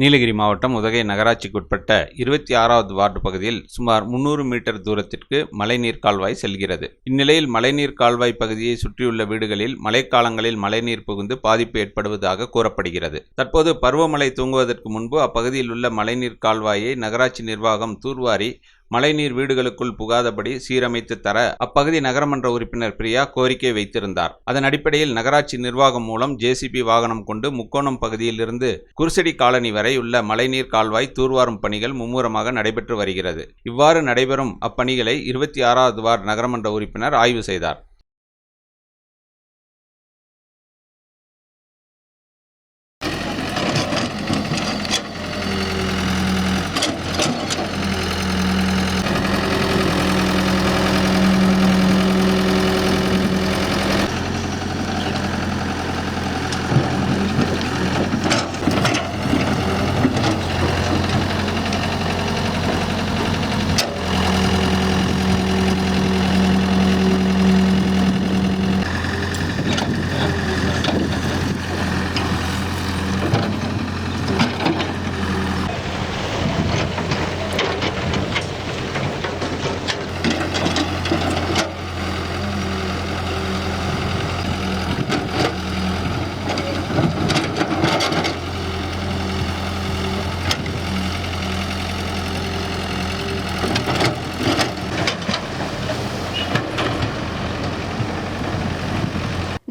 நீலகிரி மாவட்டம் உதகை நகராட்சிக்குட்பட்ட இருபத்தி ஆறாவது வார்டு பகுதியில் சுமார் முன்னூறு மீட்டர் தூரத்திற்கு மழைநீர் கால்வாய் செல்கிறது. இந்நிலையில் மழைநீர் கால்வாய் பகுதியை சுற்றியுள்ள வீடுகளில் மழைக்காலங்களில் மழைநீர் புகுந்து பாதிப்பு ஏற்படுவதாக கூறப்படுகிறது. தற்போது பருவமழை தூங்குவதற்கு முன்பு அப்பகுதியில் உள்ள மழைநீர் கால்வாயை நகராட்சி நிர்வாகம் தூர்வாரி மழைநீர் வீடுகளுக்குள் புகாதபடி சீரமைத்து தர அப்பகுதி நகரமன்ற உறுப்பினர் பிரியா கோரிக்கை வைத்திருந்தார். அதன் அடிப்படையில் நகராட்சி நிர்வாகம் மூலம் ஜேசிபி வாகனம் கொண்டு முக்கோணம் பகுதியில் இருந்து குருசடி காலனி வரை உள்ள மழைநீர் கால்வாய் தூர்வாரும் பணிகள் மும்முரமாக நடைபெற்று வருகிறது. இவ்வாறு நடைபெறும் அப்பணிகளை இருபத்தி ஆறாவது வார்டு நகரமன்ற உறுப்பினர் ஆய்வு செய்தார்.